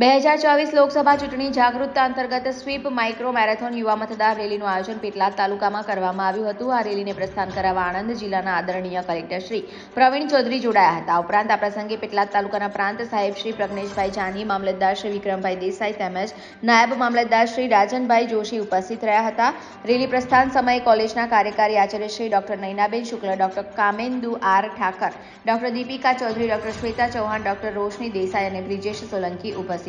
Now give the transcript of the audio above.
બે હજાર ચોવીસ લોકસભા ચૂંટણી જાગૃતતા અંતર્ગત સ્વીપ માઇક્રો મેરેથોન યુવા મતદાર રેલીનું આયોજન પેટલાદ તાલુકામાં કરવામાં આવ્યું હતું. આ રેલીને પ્રસ્થાન કરાવવા આણંદ જિલ્લાના આદરણીય કલેક્ટર શ્રી પ્રવીણ ચૌધરી જોડાયા હતા. ઉપરાંત આ પ્રસંગે પેટલાદ તાલુકાના પ્રાંત સાહેબ શ્રી પ્રજ્ઞેશભાઈ જાની, મામલતદાર શ્રી વિક્રમભાઈ દેસાઈ તેમજ નાયબ મામલતદાર શ્રી રાજનભાઈ જોશી ઉપસ્થિત રહ્યા હતા. રેલી પ્રસ્થાન સમયે કોલેજના કાર્યકારી Acharya Shri doctor Nainaben Shukla, doctor Kamendu R Thakar, doctor Deepika Chaudhary, doctor Shweta Chauhan, doctor Roshni Desai અને બ્રિજેશ સોલંકી ઉપસ્થિત